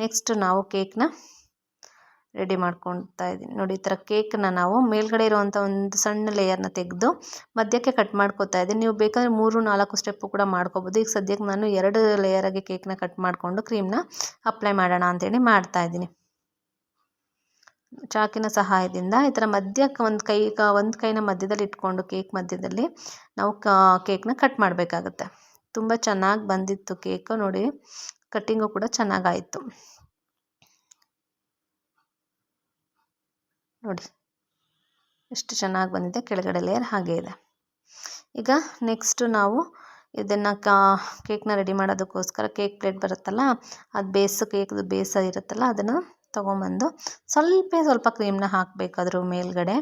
ನೆಕ್ಸ್ಟ್ ನಾವು ಕೇಕ್ನ ರೆಡಿ ಮಾಡ್ಕೊಳ್ತಾ ಇದ್ದೀನಿ. ನೋಡಿ, ಈ ಥರ ಕೇಕನ್ನ ನಾವು ಮೇಲ್ಗಡೆ ಇರುವಂಥ ಒಂದು ಸಣ್ಣ ಲೇಯರ್ನ ತೆಗೆದು ಮಧ್ಯಕ್ಕೆ ಕಟ್ ಮಾಡ್ಕೊತಾ ಇದ್ದೀನಿ. ನೀವು ಬೇಕಾದರೆ ಮೂರು, ನಾಲ್ಕು ಸ್ಟೆಪ್ಪು ಕೂಡ ಮಾಡ್ಕೋಬೋದು. ಈಗ ಸದ್ಯಕ್ಕೆ ನಾನು ಎರಡು ಲೇಯರಾಗಿ ಕೇಕ್ನ ಕಟ್ ಮಾಡಿಕೊಂಡು ಕ್ರೀಮ್ನ ಅಪ್ಲೈ ಮಾಡೋಣ ಅಂತೇಳಿ ಮಾಡ್ತಾ ಇದ್ದೀನಿ. ಚಾಕಿನ ಸಹಾಯದಿಂದ ಈ ಥರ ಮಧ್ಯಕ್ಕೆ ಒಂದು ಕೈ, ಒಂದು ಕೈನ ಮಧ್ಯದಲ್ಲಿ ಇಟ್ಕೊಂಡು ಕೇಕ್ ಮಧ್ಯದಲ್ಲಿ ನಾವು ಕೇಕ್ನ ಕಟ್ ಮಾಡಬೇಕಾಗತ್ತೆ. ತುಂಬ ಚೆನ್ನಾಗಿ ಬಂದಿತ್ತು ಕೇಕು ನೋಡಿ ಕಟ್ಟಿಂಗು ಕೂಡ ಚೆನ್ನಾಗಾಯಿತು. ನೋಡಿ. ಎಷ್ಟು ಚೆನ್ನಾಗಿ ಬಂದಿದೆ, ಕೆಳಗಡೆ ಲೇಯರ್ ಹಾಗೆ ಇದೆ. ಈಗ ನೆಕ್ಸ್ಟು ನಾವು ಇದನ್ನು ಕಾ ಕೇಕ್ನ ರೆಡಿ ಮಾಡೋದಕ್ಕೋಸ್ಕರ ಕೇಕ್ ಪ್ಲೇಟ್ ಬರುತ್ತಲ್ಲ, ಅದು ಬೇಸು ಕೇಕ್ದು ಬೇಸ ಇರುತ್ತಲ್ಲ, ಅದನ್ನು ತೊಗೊಂಬಂದು ಸ್ವಲ್ಪ ಸ್ವಲ್ಪ ಕ್ರೀಮ್ನ ಹಾಕಬೇಕು ಅದ್ರ ಮೇಲ್ಗಡೆ.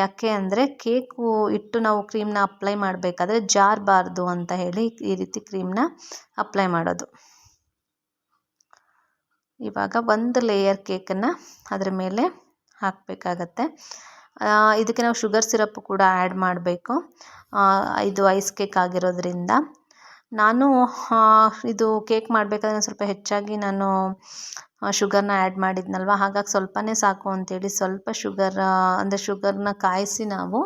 ಯಾಕೆ ಅಂದರೆ ಕೇಕು ಇಟ್ಟು ನಾವು ಕ್ರೀಮ್ನ ಅಪ್ಲೈ ಮಾಡಬೇಕಾದ್ರೆ ಜಾರಬಾರ್ದು ಅಂತ ಹೇಳಿ ಈ ರೀತಿ ಕ್ರೀಮ್ನ ಅಪ್ಲೈ ಮಾಡೋದು. ಇವಾಗ ಒಂದು ಲೇಯರ್ ಕೇಕನ್ನು ಅದರ ಮೇಲೆ ಹಾಕಬೇಕಾಗತ್ತೆ. ಇದಕ್ಕೆ ನಾವು ಶುಗರ್ ಸಿರಪ್ ಕೂಡ ಆ್ಯಡ್ ಮಾಡಬೇಕು. ಇದು ಐಸ್ ಕೇಕ್ ಆಗಿರೋದ್ರಿಂದ. ನಾನು ಇದು ಕೇಕ್ ಮಾಡಬೇಕಾದ್ರೆ ಸ್ವಲ್ಪ ಹೆಚ್ಚಾಗಿ ನಾನು ಶುಗರ್ನ ಆ್ಯಡ್ ಮಾಡಿದ್ನಲ್ವ? ಹಾಗಾಗಿ ಸ್ವಲ್ಪನೇ ಸಾಕು ಅಂತೇಳಿ ಸ್ವಲ್ಪ ಶುಗರ್, ಅಂದರೆ ಶುಗರ್ನ ಕಾಯಿಸಿ ನಾವು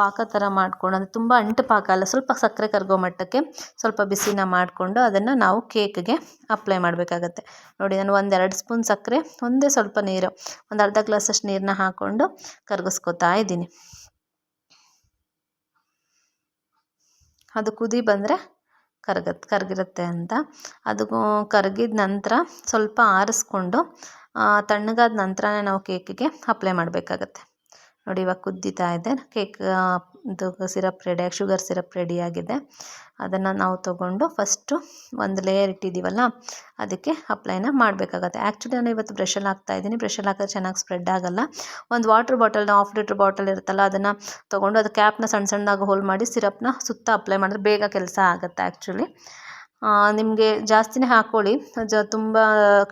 ಪಾಕ ಥರ ಮಾಡಿಕೊಂಡು, ಅಂದರೆ ತುಂಬ ಅಂಟು ಪಾಕ ಅಲ್ಲ, ಸ್ವಲ್ಪ ಸಕ್ಕರೆ ಕರಗೋ ಮಟ್ಟಕ್ಕೆ ಸ್ವಲ್ಪ ಬಿಸಿನ ಮಾಡಿಕೊಂಡು ಅದನ್ನು ನಾವು ಕೇಕ್ಗೆ ಅಪ್ಲೈ ಮಾಡಬೇಕಾಗತ್ತೆ. ನೋಡಿ, ನಾನು ಒಂದೆರಡು ಸ್ಪೂನ್ ಸಕ್ಕರೆ, ಒಂದೇ ಸ್ವಲ್ಪ ನೀರು, ಒಂದು ಅರ್ಧ ಗ್ಲಾಸಷ್ಟು ನೀರನ್ನ ಹಾಕ್ಕೊಂಡು ಕರಗಿಸ್ಕೊತಾ ಇದ್ದೀನಿ. ಅದು ಕುದಿ ಬಂದರೆ ಕರಗತ್ತೆ ಕರಗಿರುತ್ತೆ ಅಂತ. ಅದು ಕರಗಿದ ನಂತರ ಸ್ವಲ್ಪ ಆರಿಸ್ಕೊಂಡು ತಣ್ಣಗಾದ ನಂತರನೇ ನಾವು ಕೇಕಿಗೆ ಅಪ್ಲೈ ಮಾಡಬೇಕಾಗತ್ತೆ. ನೋಡಿ ಇವಾಗ ಕುದ್ದೀತಾ ಇದೆ. ಕೇಕ್ ಇದು ಸಿರಪ್ ರೆಡಿ, ಶುಗರ್ ಸಿರಪ್ ರೆಡಿಯಾಗಿದೆ ಅದನ್ನು ನಾವು ತೊಗೊಂಡು ಫಸ್ಟು ಒಂದು ಲೇಯರ್ ಇಟ್ಟಿದ್ದೀವಲ್ಲ, ಅದಕ್ಕೆ ಅಪ್ಲೈನ ಮಾಡಬೇಕಾಗತ್ತೆ. ಆ್ಯಕ್ಚುಲಿ ನಾನು ಇವತ್ತು ಬ್ರಷಲ್ಲಿ ಹಾಕ್ತಾ ಇದ್ದೀನಿ. ಬ್ರಷಲ್ಲಿ ಹಾಕಿದ್ರೆ ಚೆನ್ನಾಗಿ ಸ್ಪ್ರೆಡ್ ಆಗೋಲ್ಲ. ಒಂದು ವಾಟರ್ ಬಾಟಲ್ನ ಹಾಫ್ ಲೀಟ್ರ್ ಬಾಟಲ್ ಇರುತ್ತಲ್ಲ, ಅದನ್ನು ತೊಗೊಂಡು ಅದು ಕ್ಯಾಪ್ನ ಸಣ್ಣ ಸಣ್ಣದಾಗಿ ಹೋಲ್ ಮಾಡಿ, ಸಿರಪ್ನ ಸುತ್ತ ಅಪ್ಲೈ ಮಾಡಿದ್ರೆ ಬೇಗ ಕೆಲಸ ಆಗುತ್ತೆ ಆ್ಯಕ್ಚುಲಿ ನಿಮಗೆ ಜಾಸ್ತಿನೇ ಹಾಕ್ಕೊಳ್ಳಿ ಜ, ತುಂಬ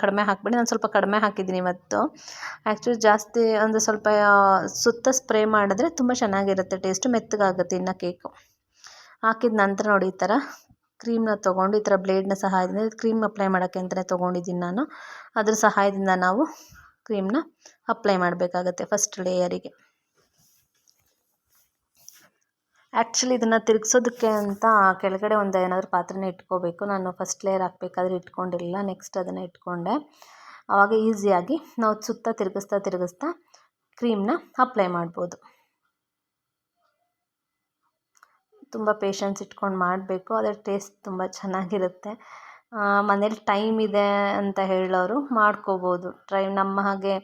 ಕಡಿಮೆ ಹಾಕಬೇಡಿ. ನಾನು ಸ್ವಲ್ಪ ಕಡಿಮೆ ಹಾಕಿದ್ದೀನಿ ಇವತ್ತು. ಆ್ಯಕ್ಚುಲಿ ಜಾಸ್ತಿ ಅಂದರೆ ಸ್ವಲ್ಪ ಸುತ್ತ ಸ್ಪ್ರೇ ಮಾಡಿದ್ರೆ ತುಂಬ ಚೆನ್ನಾಗಿರುತ್ತೆ. ಟೇಸ್ಟು ಮೆತ್ತಗಾಗುತ್ತೆ ಇನ್ನು ಕೇಕು ಹಾಕಿದ ನಂತರ ನೋಡಿ ಈ ಥರ ಕ್ರೀಮ್ನ ತೊಗೊಂಡು, ಈ ಥರ ಬ್ಲೇಡ್ನ ಸಹಾಯದಿಂದ ಕ್ರೀಮ್ ಅಪ್ಲೈ ಮಾಡೋಕ್ಕೆ ಅಂತಲೇ ತೊಗೊಂಡಿದ್ದೀನಿ ನಾನು. ಅದ್ರ ಸಹಾಯದಿಂದ ನಾವು ಕ್ರೀಮ್ನ ಅಪ್ಲೈ ಮಾಡಬೇಕಾಗತ್ತೆ ಫಸ್ಟ್ ಲೇಯರಿಗೆ ಆ್ಯಕ್ಚುಲಿ ಇದನ್ನು ತಿರುಗ್ಸೋದಕ್ಕೆ ಅಂತ ಕೆಳಗಡೆ ಒಂದು ಏನಾದರೂ ಪಾತ್ರೆನ ಇಟ್ಕೋಬೇಕು. ನಾನು ಫಸ್ಟ್ ಲೇಯರ್ ಹಾಕಬೇಕಾದ್ರೆ ಇಟ್ಕೊಂಡಿರಲಿಲ್ಲ ನೆಕ್ಸ್ಟ್ ಅದನ್ನು ಇಟ್ಕೊಂಡೆ. ಆವಾಗ ಈಸಿಯಾಗಿ ನಾವು ಸುತ್ತ ತಿರುಗಿಸ್ತಾ ತಿರುಗಿಸ್ತಾ ಕ್ರೀಮ್ನ ಅಪ್ಲೈ ಮಾಡ್ಬೋದು. ತುಂಬ ಪೇಷನ್ಸ್ ಇಟ್ಕೊಂಡು ಮಾಡಬೇಕು. ಅದರ ಟೇಸ್ಟ್ ತುಂಬ ಚೆನ್ನಾಗಿರುತ್ತೆ. ಮನೇಲಿ ಟೈಮ್ ಇದೆ ಅಂತ ಹೇಳೋರು ಮಾಡ್ಕೋಬೋದು. ಟ್ರೈ ನಮ್ಮ ಹಾಗೆ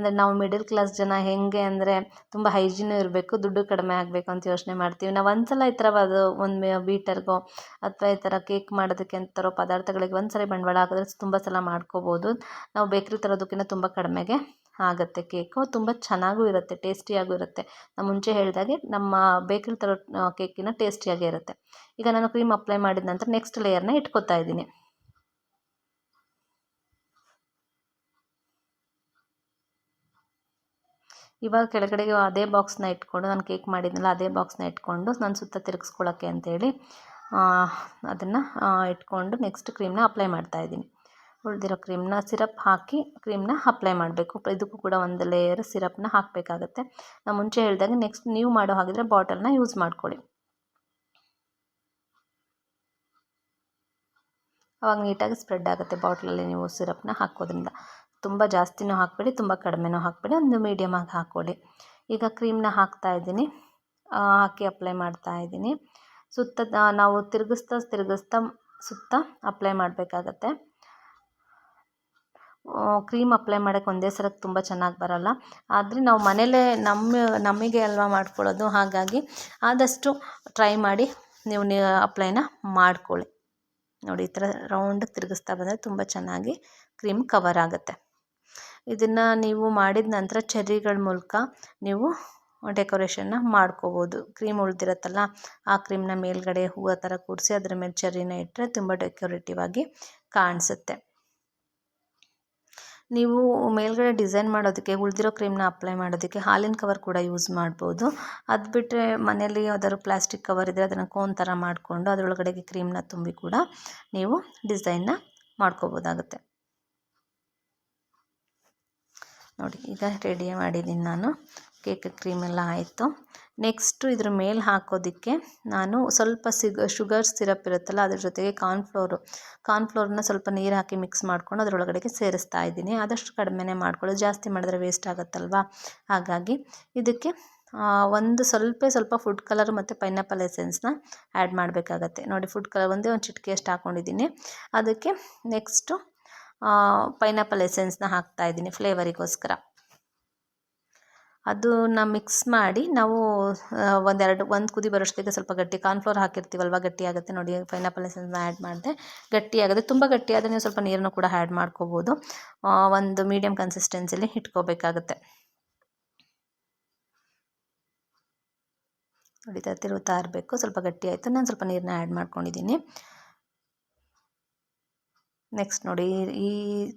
ಅಂದರೆ ನಾವು ಮಿಡಲ್ ಕ್ಲಾಸ್ ಜನ ಹೇಗೆ ಅಂದರೆ ತುಂಬ ಹೈಜಿನು ಇರಬೇಕು, ದುಡ್ಡು ಕಡಿಮೆ ಆಗಬೇಕು ಅಂತ ಯೋಚನೆ ಮಾಡ್ತೀವಿ. ನಾವು ಒಂದು ಸಲ ಈ ಥರ ಅದು ಒಂದು ಬೀಟರ್ಗೋ ಅಥವಾ ಈ ಥರ ಕೇಕ್ ಮಾಡೋದಕ್ಕೆ ಅಂತ ತರೋ ಪದಾರ್ಥಗಳಿಗೆ ಒಂದು ಸಲ ಬಂಡವಾಳ ಹಾಕಿದ್ರೆ ತುಂಬ ಸಲ ಮಾಡ್ಕೋಬೋದು. ನಾವು ಬೇಕ್ರಿ ತರೋದಕ್ಕಿಂತ ತುಂಬ ಕಡಿಮೆಗೆ ಆಗುತ್ತೆ ಕೇಕು ತುಂಬ ಚೆನ್ನಾಗೂ ಇರುತ್ತೆ ಟೇಸ್ಟಿಯಾಗೂ ಇರುತ್ತೆ. ನಾನು ಮುಂಚೆ ಹೇಳಿದಾಗೆ ನಮ್ಮ ಬೇಕ್ರಿ ತರೋ ಕೇಕಿನ ಟೇಸ್ಟಿಯಾಗೇ ಇರುತ್ತೆ. ಈಗ ನಾನು ಕ್ರೀಮ್ ಅಪ್ಲೈ ಮಾಡಿದ ನಂತರ ನೆಕ್ಸ್ಟ್ ಲೇಯರ್ನ ಇಟ್ಕೊತಾ ಇದ್ದೀನಿ. ಇವಾಗ ಕೆಳಗಡೆಗೆ ಅದೇ ಬಾಕ್ಸ್ನ ಇಟ್ಕೊಂಡು ನಾನು ಕೇಕ್ ಮಾಡಿದ್ನಲ್ಲ, ಅದೇ ಬಾಕ್ಸ್ನ ಇಟ್ಕೊಂಡು ನಾನು ಸುತ್ತ ತಿರುಗಿಸ್ಕೊಳ್ಳೋಕ್ಕೆ ಅಂತೇಳಿ ಅದನ್ನು ಇಟ್ಕೊಂಡು ನೆಕ್ಸ್ಟ್ ಕ್ರೀಮ್ನ ಅಪ್ಲೈ ಮಾಡ್ತಾಯಿದ್ದೀನಿ ಉಳಿದಿರೋ ಕ್ರೀಮ್ನ ಸಿರಪ್ ಹಾಕಿ ಕ್ರೀಮ್ನ ಅಪ್ಲೈ ಮಾಡಬೇಕು. ಇದಕ್ಕೂ ಕೂಡ ಒಂದು ಲೇಯರ್ ಸಿರಪ್ನ ಹಾಕಬೇಕಾಗತ್ತೆ. ನಾನು ಮುಂಚೆ ಹೇಳಿದಾಗ ನೆಕ್ಸ್ಟ್ ನೀವು ಮಾಡೋ ಹಾಗಿದ್ರೆ ಬಾಟಲ್ನ ಯೂಸ್ ಮಾಡ್ಕೊಳ್ಳಿ. ಅವಾಗ ನೀಟಾಗಿ ಸ್ಪ್ರೆಡ್ ಆಗುತ್ತೆ ಬಾಟ್ಲಲ್ಲಿ ನೀವು ಸಿರಪ್ನ ಹಾಕೋದ್ರಿಂದ. ತುಂಬ ಜಾಸ್ತಿನೂ ಹಾಕಬೇಡಿ, ತುಂಬ ಕಡಿಮೆನೂ ಹಾಕಬೇಡಿ, ಒಂದು ಮೀಡಿಯಮಾಗಿ ಹಾಕ್ಕೊಳ್ಳಿ ಈಗ ಕ್ರೀಮ್ನ ಹಾಕ್ತಾ ಇದ್ದೀನಿ. ಹಾಕಿ ಅಪ್ಲೈ ಮಾಡ್ತಾ ಇದ್ದೀನಿ. ಸುತ್ತ ನಾವು ತಿರುಗಿಸ್ತಾ ತಿರುಗಿಸ್ತಾ ಸುತ್ತ ಅಪ್ಲೈ ಮಾಡಬೇಕಾಗತ್ತೆ. ಕ್ರೀಮ್ ಅಪ್ಲೈ ಮಾಡೋಕ್ಕೆ ಒಂದೇ ಸಲಕ್ಕೆ ತುಂಬ ಚೆನ್ನಾಗಿ ಬರೋಲ್ಲ. ಆದರೆ ನಾವು ಮನೇಲೇ ನಮ್ಮ ನಮಗೆ ಅಲ್ವಾ ಮಾಡ್ಕೊಳ್ಳೋದು, ಹಾಗಾಗಿ ಆದಷ್ಟು ಟ್ರೈ ಮಾಡಿ ನೀವು ನೀವು ಅಪ್ಲೈನ ಮಾಡ್ಕೊಳ್ಳಿ. ನೋಡಿ, ಈ ಥರ ರೌಂಡ್ ತಿರುಗಿಸ್ತಾ ಬಂದರೆ ತುಂಬ ಚೆನ್ನಾಗಿ ಕ್ರೀಮ್ ಕವರ್ ಆಗುತ್ತೆ. ಇದನ್ನು ನೀವು ಮಾಡಿದ ನಂತರ ಚೆರ್ರಿಗಳ ಮೂಲಕ ನೀವು ಡೆಕೋರೇಷನ್ನ ಮಾಡ್ಕೋಬೋದು. ಕ್ರೀಮ್ ಉಳಿದಿರುತ್ತಲ್ಲ, ಆ ಕ್ರೀಮ್ನ ಮೇಲ್ಗಡೆ ಹೂವು ಥರ ಕೂರಿಸಿ ಅದರ ಮೇಲೆ ಚೆರ್ರಿನ ಇಟ್ಟರೆ ತುಂಬ ಡೆಕೋರೇಟಿವ್ ಆಗಿ ಕಾಣಿಸುತ್ತೆ. ನೀವು ಮೇಲ್ಗಡೆ ಡಿಸೈನ್ ಮಾಡೋದಕ್ಕೆ, ಉಳಿದಿರೋ ಕ್ರೀಮ್ನ ಅಪ್ಲೈ ಮಾಡೋದಕ್ಕೆ ಹಾಲಿನ ಕವರ್ ಕೂಡ ಯೂಸ್ ಮಾಡ್ಬೋದು. ಅದು ಬಿಟ್ಟರೆ ಮನೆಯಲ್ಲಿ ಯಾವ್ದಾದ್ರು ಪ್ಲಾಸ್ಟಿಕ್ ಕವರ್ ಇದ್ದರೆ ಅದನ್ನು ಕೋನ್ ಥರ ಮಾಡಿಕೊಂಡು ಅದರೊಳಗಡೆಗೆ ಕ್ರೀಮ್ನ ತುಂಬಿ ಕೂಡ ನೀವು ಡಿಸೈನ್ನ ಮಾಡ್ಕೋಬೋದಾಗುತ್ತೆ. ನೋಡಿ, ಈಗ ರೆಡಿ ಮಾಡಿದ್ದೀನಿ ನಾನು. ಕೇಕ್ ಕ್ರೀಮ್ ಎಲ್ಲ ಆಯಿತು. ನೆಕ್ಸ್ಟು ಇದ್ರ ಮೇಲೆ ಹಾಕೋದಕ್ಕೆ ನಾನು ಸ್ವಲ್ಪ ಸಿಗ ಶುಗರ್ ಸಿರಪ್ ಇರುತ್ತಲ್ಲ, ಅದ್ರ ಜೊತೆಗೆ ಕಾರ್ನ್ಫ್ಲೋರು ಕಾರ್ನ್ಫ್ಲೋರ್ನ ಸ್ವಲ್ಪ ನೀರು ಹಾಕಿ ಮಿಕ್ಸ್ ಮಾಡ್ಕೊಂಡು ಅದರೊಳಗಡೆಗೆ ಸೇರಿಸ್ತಾ ಇದ್ದೀನಿ. ಆದಷ್ಟು ಕಡಿಮೆನೇ ಮಾಡ್ಕೊಳ್ಳೋದು ಜಾಸ್ತಿ ಮಾಡಿದ್ರೆ ವೇಸ್ಟ್ ಆಗುತ್ತಲ್ವಾ? ಹಾಗಾಗಿ ಇದಕ್ಕೆ ಒಂದು ಸ್ವಲ್ಪ ಸ್ವಲ್ಪ ಫುಡ್ ಕಲರ್ ಮತ್ತು ಪೈನಾಪಲ್ ಎಸೆನ್ಸ್ನ ಆ್ಯಡ್ ಮಾಡಬೇಕಾಗತ್ತೆ. ನೋಡಿ ಫುಡ್ ಕಲರ್ ಒಂದೇ ಒಂದು ಚಿಟಿಕೆಯಷ್ಟು ಹಾಕ್ಕೊಂಡಿದ್ದೀನಿ ಅದಕ್ಕೆ ನೆಕ್ಸ್ಟು ಪೈನಾಪಲ್ ಎಸೆನ್ಸ್ನ ಹಾಕ್ತಾಯಿದ್ದೀನಿ ಫ್ಲೇವರಿಗೋಸ್ಕರ ಅದನ್ನ ಮಿಕ್ಸ್ ಮಾಡಿ ನಾವು ಒಂದೆರಡು, ಒಂದು ಕುದಿ ಬರೋಷ್ಟಕ್ಕೆ ಸ್ವಲ್ಪ ಗಟ್ಟಿ ಕಾರ್ನ್ಫ್ಲೋರ್ ಹಾಕಿರ್ತೀವಲ್ವ ಗಟ್ಟಿ ಆಗುತ್ತೆ ನೋಡಿ ಪೈನಾಪಲ್ ಎಸೆನ್ಸ್ನ ಆ್ಯಡ್ ಮಾಡಿದೆ. ಗಟ್ಟಿ ಆಗುತ್ತೆ ತುಂಬ ಗಟ್ಟಿ ಆದರೆ ನೀವು ಸ್ವಲ್ಪ ನೀರನ್ನು ಕೂಡ ಆ್ಯಡ್ ಮಾಡ್ಕೋಬೋದು. ಒಂದು ಮೀಡಿಯಂ ಕನ್ಸಿಸ್ಟೆನ್ಸಿಲಿ ಇಟ್ಕೋಬೇಕಾಗುತ್ತೆ. ನೋಡಿ ತಿರುತ್ತಾ ಇರಬೇಕು ಸ್ವಲ್ಪ ಗಟ್ಟಿ ಆಯಿತು ನಾನು ಸ್ವಲ್ಪ ನೀರನ್ನ ಆ್ಯಡ್ ಮಾಡ್ಕೊಂಡಿದ್ದೀನಿ. ನೆಕ್ಸ್ಟ್ ನೋಡಿ, ಈ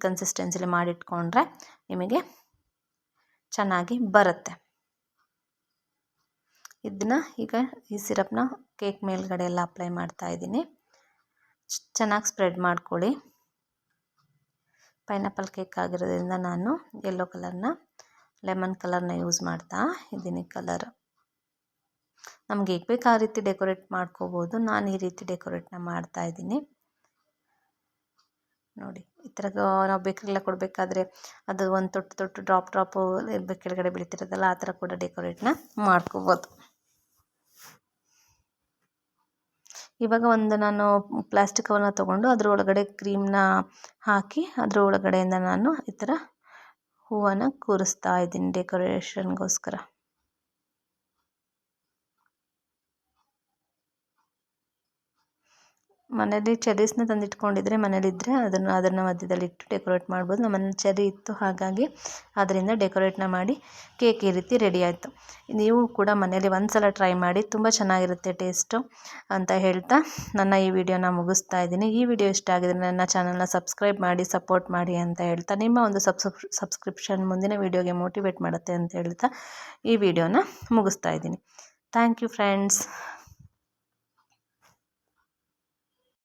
ಕನ್ಸಿಸ್ಟೆನ್ಸಿಲಿ ಮಾಡಿಟ್ಕೊಂಡ್ರೆ ನಿಮಗೆ ಚೆನ್ನಾಗಿ ಬರುತ್ತೆ. ಇದನ್ನ ಈಗ ಈ ಸಿರಪ್ನ ಕೇಕ್ ಮೇಲ್ಗಡೆ ಎಲ್ಲ ಅಪ್ಲೈ ಮಾಡ್ತಾ ಇದ್ದೀನಿ. ಚೆನ್ನಾಗಿ ಸ್ಪ್ರೆಡ್ ಮಾಡ್ಕೊಳ್ಳಿ. ಪೈನಾಪಲ್ ಕೇಕ್ ಆಗಿರೋದ್ರಿಂದ ನಾನು ಯೆಲ್ಲೋ ಕಲರ್ನ ಲೆಮನ್ ಕಲರ್ನ ಯೂಸ್ ಮಾಡ್ತಾ ಇದ್ದೀನಿ ಕಲರ್ ನಮ್ಗೆ ಹೇಗೆ ಬೇಕು ಆ ರೀತಿ ಡೆಕೋರೇಟ್ ಮಾಡ್ಕೋಬೋದು. ನಾನು ಈ ರೀತಿ ಡೆಕೋರೇಟ್ನ ಮಾಡ್ತಾ ಇದ್ದೀನಿ. ನೋಡಿ, ಈ ಥರ ನಾವು ಬೇಕ್ರಿಗೆಲ್ಲ ಕೊಡಬೇಕಾದ್ರೆ ಅದು ಒಂದು ತೊಟ್ಟು ತೊಟ್ಟು ಡ್ರಾಪ್ ಡ್ರಾಪು ಕೆಳಗಡೆ ಬೀಳ್ತಿರೋದಲ್ಲ ಆ ಥರ ಕೂಡ ಡೆಕೋರೇಟ್ನ ಮಾಡ್ಕೋಬೋದು. ಇವಾಗ ಒಂದು ನಾನು ಪ್ಲಾಸ್ಟಿಕ್ ಕವರ್ನ ತೊಗೊಂಡು ಅದ್ರ ಒಳಗಡೆ ಕ್ರೀಮ್ನ ಹಾಕಿ ಅದ್ರ ಒಳಗಡೆಯಿಂದ ನಾನು ಈ ಥರ ಹೂವನ್ನು ಕೂರಿಸ್ತಾ ಇದ್ದೀನಿ ಡೆಕೋರೇಷನ್ಗೋಸ್ಕರ ಮನೇಲಿ ಚೆರೀಸ್ನ ತಂದಿಟ್ಕೊಂಡಿದ್ರೆ ಮನೇಲಿದ್ದರೆ ಅದನ್ನು, ಅದನ್ನ ಮಧ್ಯದಲ್ಲಿ ಇಟ್ಟು ಡೆಕೋರೇಟ್ ಮಾಡ್ಬೋದು. ನಮ್ಮಲ್ಲಿ ಚೆರ್ರಿ ಇತ್ತು, ಹಾಗಾಗಿ ಅದರಿಂದ ಡೆಕೋರೇಟ್ನ ಮಾಡಿ ಕೇಕ್ ಈ ರೀತಿ ರೆಡಿ ಆಯಿತು. ನೀವು ಕೂಡ ಮನೇಲಿ ಒಂದು ಸಲ ಟ್ರೈ ಮಾಡಿ, ತುಂಬ ಚೆನ್ನಾಗಿರುತ್ತೆ ಟೇಸ್ಟು ಅಂತ ಹೇಳ್ತಾ ನನ್ನ ಈ ವಿಡಿಯೋನ ಮುಗಿಸ್ತಾ ಇದ್ದೀನಿ. ಈ ವಿಡಿಯೋ ಇಷ್ಟ ಆಗಿದ್ರೆ ನನ್ನ ಚಾನಲ್ನ ಸಬ್ಸ್ಕ್ರೈಬ್ ಮಾಡಿ, ಸಪೋರ್ಟ್ ಮಾಡಿ ಅಂತ ಹೇಳ್ತಾ, ನಿಮ್ಮ ಒಂದು ಸಬ್ಸ್ಕ್ರಿಪ್ ಸಬ್ಸ್ಕ್ರಿಪ್ಷನ್ ಮುಂದಿನ ವೀಡಿಯೋಗೆ ಮೋಟಿವೇಟ್ ಮಾಡುತ್ತೆ ಅಂತ ಹೇಳ್ತಾ ಈ ವಿಡಿಯೋನ ಮುಗಿಸ್ತಾ ಇದ್ದೀನಿ. Thank you friends.